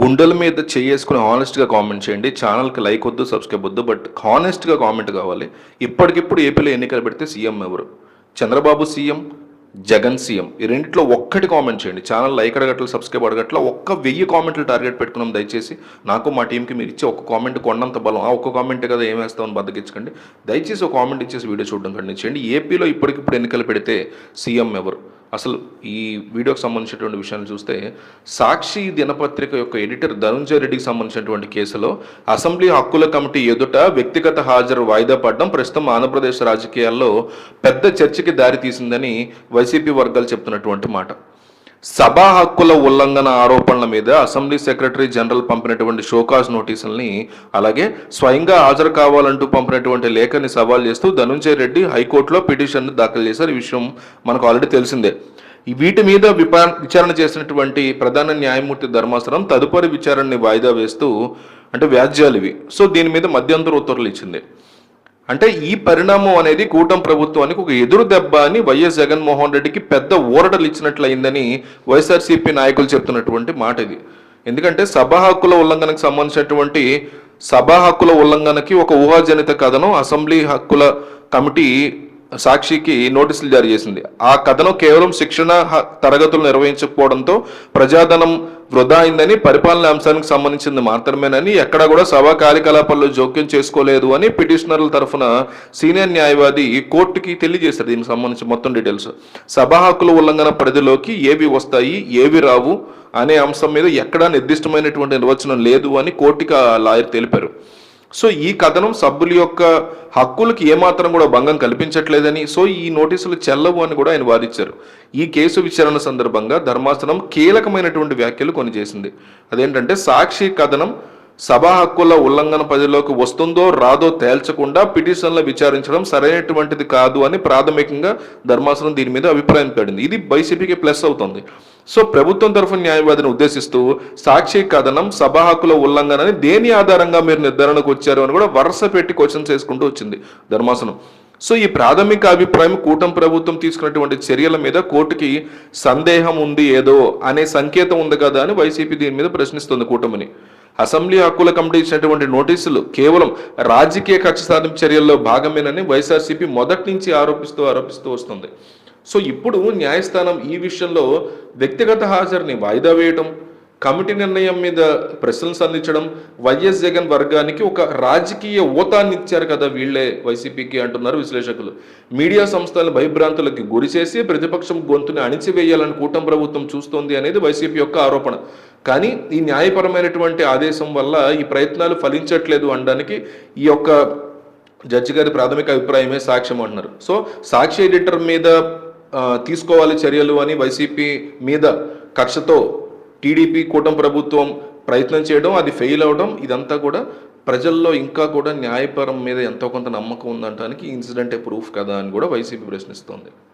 గుండెల మీద చేసుకుని హానెస్ట్గా కామెంట్ చేయండి. ఛానల్కి లైక్ వద్దు సబ్స్క్రైబ్ వద్దు బట్ హానెస్ట్గా కామెంట్ కావాలి. ఇప్పటికిప్పుడు ఏపీలో ఎన్నికలు పెడితే సీఎం ఎవరు? Chandrababu C M Jagan C M. ఈ రెండిట్లో ఒక్కటి కామెంట్ చేయండి. ఛానల్ లైక్ అడగట్ల సబ్స్క్రైబ్ అడగట్ల ఒక్క వెయ్యి కామెంట్లు టార్గెట్ పెట్టుకున్నాం దయచేసి. నాకు మా టీంకి మీరు ఇచ్చే ఒక్క కామెంట్ కొన్నంత బలం. ఆ ఒక్క కామెంట్ కదా ఏం వేస్తామని బద్దకించకండి. దయచేసి ఒక కామెంట్ ఇచ్చేసి వీడియో చూడడం కండి చేయండి ఏపీలో ఇప్పటికిప్పుడు ఎన్నికలు పెడితే సీఎం ఎవరు? అసలు ఈ వీడియోకి సంబంధించినటువంటి విషయాన్ని చూస్తే సాక్షి దినపత్రిక యొక్క ఎడిటర్ ధనుంజయ రెడ్డికి సంబంధించినటువంటి కేసులో అసెంబ్లీ హక్కుల కమిటీ ఎదుట వ్యక్తిగత హాజరు వాయిదా పడడం ప్రస్తుతం ఆంధ్రప్రదేశ్ రాజకీయాల్లో పెద్ద చర్చకి దారి తీసిందని వైసీపీ వర్గాలు చెప్తున్నటువంటి మాట. సభా హక్కుల ఉల్లంఘన ఆరోపణల మీద అసెంబ్లీ సెక్రటరీ జనరల్ పంపినటువంటి షోకాజ్ నోటీసుల్ని అలాగే స్వయంగా హాజరు కావాలంటూ పంపినటువంటి లేఖని సవాల్ చేస్తూ ధనుంజయ రెడ్డి హైకోర్టులో పిటిషన్ దాఖలు చేశారు. ఈ విషయం మనకు ఆల్రెడీ తెలిసిందే. వీటి మీద విపా విచారణ చేసినటువంటి ప్రధాన న్యాయమూర్తి ధర్మాసనం తదుపరి విచారణని వాయిదా వేస్తూ అంటే వ్యాజ్యాలు ఇవి. సో దీని మీద మధ్యంతర ఉత్తర్వులు ఇచ్చింది. అంటే ఈ పరిణామం అనేది కూటమి ప్రభుత్వానికి ఒక ఎదురు దెబ్బ అని వైఎస్ జగన్మోహన్ రెడ్డికి పెద్ద ఊరటలు ఇచ్చినట్లయిందని వైఎస్ఆర్సీపీ నాయకులు చెప్తున్నటువంటి మాట ఇది. ఎందుకంటే సభా హక్కుల ఉల్లంఘనకు సంబంధించినటువంటి సభా హక్కుల ఉల్లంఘనకి ఒక ఊహాజనిత కథనం అసెంబ్లీ హక్కుల కమిటీ సాక్షికి నోటీసులు జారీ చేసింది. ఆ కథనం కేవలం శిక్షణ తరగతులు నిర్వహించకపోవడంతో ప్రజాధనం వృధా అయిందని పరిపాలన అంశానికి సంబంధించింది మాత్రమేనని ఎక్కడా కూడా సభా కార్యకలాపాల్లో జోక్యం చేసుకోలేదు అని పిటిషనర్ల తరఫున సీనియర్ న్యాయవాది కోర్టుకి తెలియజేశారు. దీనికి సంబంధించి మొత్తం డీటెయిల్స్. సభా హక్కుల ఉల్లంఘన పరిధిలోకి ఏవి వస్తాయి ఏవి రావు అనే అంశం మీద ఎక్కడా నిర్దిష్టమైనటువంటి నిర్వచనం లేదు అని కోర్టుకి ఆ లాయర్ తెలిపారు. సో ఈ కథనం సభ్యుల యొక్క హక్కులకు ఏమాత్రం కూడా భంగం కల్పించట్లేదని సో ఈ నోటీసులు చెల్లవు అని కూడా ఆయన వాదించారు. ఈ కేసు విచారణ సందర్భంగా ధర్మాసనం కీలకమైనటువంటి వ్యాఖ్యలు కొన్ని చేసింది అదేంటంటే సాక్షి కథనం సభా హక్కుల ఉల్లంఘన పరిధిలోకి వస్తుందో రాదో తేల్చకుండా పిటిషన్లు విచారించడం సరైనటువంటిది కాదు అని ప్రాథమికంగా ధర్మాసనం దీని మీద అభిప్రాయం పడింది ఇది వైసీపీకి ప్లస్ అవుతుంది. సో ప్రభుత్వం తరఫున న్యాయవాదిని ఉద్దేశిస్తూ సాక్షి కథనం సభా హక్కుల ఉల్లంఘన అని దేని ఆధారంగా మీరు నిర్ధారణకు వచ్చారు అని కూడా వరుస పెట్టి క్వశ్చన్స్ చేసుకుంటూ వచ్చింది ధర్మాసనం. సో ఈ ప్రాథమిక అభిప్రాయం కూటమి ప్రభుత్వం తీసుకున్నటువంటి చర్యల మీద కోర్టుకి సందేహం ఉంది ఏదో అనే సంకేతం ఉంది కదా అని వైసీపీ దీని మీద ప్రశ్నిస్తుంది కూటమిని. అసెంబ్లీ హక్కుల కమిటీ ఇచ్చినటువంటి నోటీసులు కేవలం రాజకీయ కక్ష సాధింపు చర్యల్లో భాగమేనని వైఎస్ఆర్సీపీ మొదటి నుంచి ఆరోపిస్తూ ఆరోపిస్తూ వస్తుంది. సో ఇప్పుడు న్యాయస్థానం ఈ విషయంలో వ్యక్తిగత హాజరుని వాయిదా వేయటం కమిటీ నిర్ణయం మీద ప్రశ్నలు సంధించడం వైఎస్ జగన్ వర్గానికి ఒక రాజకీయ ఊతాన్ని ఇచ్చారు కదా వీళ్ళే వైసీపీకి అంటున్నారు విశ్లేషకులు. మీడియా సంస్థలను భయభ్రాంతులకి గురి చేసి ప్రతిపక్షం గొంతుని అణిచివేయాలని కూటమి ప్రభుత్వం చూస్తోంది అనేది వైసీపీ యొక్క ఆరోపణ. కానీ ఈ న్యాయపరమైనటువంటి ఆదేశం వల్ల ఈ ప్రయత్నాలు ఫలించట్లేదు అనడానికి ఈ యొక్క జడ్జి గారి ప్రాథమిక అభిప్రాయమే సాక్ష్యం అంటున్నారు. సో సాక్షి ఎడిటర్ మీద తీసుకోవాలి చర్యలు అని వైసీపీ మీద కక్షతో టీడీపీ కూటమి ప్రభుత్వం ప్రయత్నం చేయడం అది ఫెయిల్ అవడం ఇదంతా కూడా ప్రజల్లో ఇంకా కూడా న్యాయపరం మీద ఎంతో కొంత నమ్మకం ఉందంటానికి ఇన్సిడెంటే ప్రూఫ్ కదా అని కూడా వైసీపీ ప్రశ్నిస్తోంది.